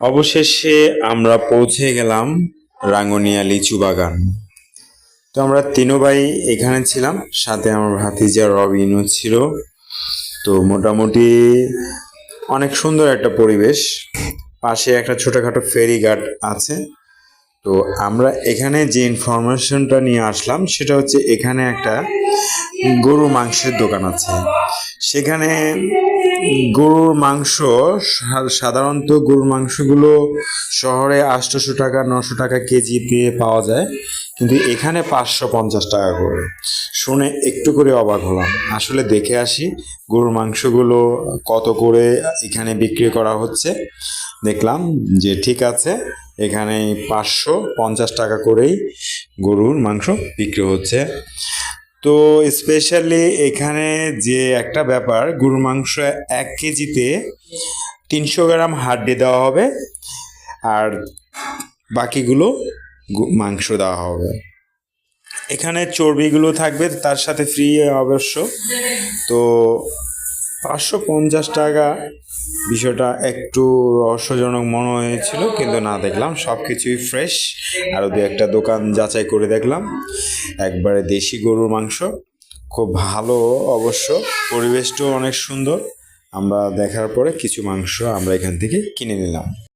অবশেষে আমরা পৌঁছে গেলাম রাঙ্গুনিয়া লিচু বাগান। তো আমরা তিনো ভাই এখানে ছিলাম, সাথে আমার ভাতিজা রবিনও ছিল। তো মোটামুটি অনেক সুন্দর একটা পরিবেশ। পাশে একটা ছোটোখাটো ফেরি গার্ড আছে। তো আমরা এখানে যে ইনফরমেশনটা নিয়ে আসলাম, সেটা হচ্ছে এখানে একটা গরুর মাংসের দোকান আছে। সেখানে গরুর মাংস সাধারণত গরুর মাংসগুলো শহরে আটশোশো টাকা, নশো টাকা কেজি কেজিতে পাওয়া যায়, কিন্তু এখানে পাঁচশো পঞ্চাশ টাকা করে। শুনে একটু করে অবাক হলাম। আসলে দেখে আসি গরুর মাংসগুলো কত করে এখানে বিক্রি করা হচ্ছে। দেখলাম যে ঠিক আছে এখানে পাঁচশো পঞ্চাশ টাকা করেই গরুর মাংস বিক্রি হচ্ছে। তো স্পেশালি এখানে যে একটা ব্যাপার, গরুর মাংস এক কেজিতে তিনশো গ্রাম হাড্ডি দেওয়া হবে আর বাকিগুলো মাংস দেওয়া হবে। এখানে চর্বিগুলো থাকবে, তার সাথে ফ্রি অবশ্য। তো পাঁচশো পঞ্চাশ টাকা। বিষয়টা একটু রহস্যজনক মনে হয়েছিল, কিন্তু না, দেখলাম সব কিছুই ফ্রেশ আরও দু একটা দোকান যাচাই করে দেখলাম। একবারে দেশি গরুর মাংস। খুব ভালো অবশ্য, পরিবেশটাও অনেক সুন্দর। আমরা দেখার পরে কিছু মাংস আমরা এখান থেকে কিনে নিলাম।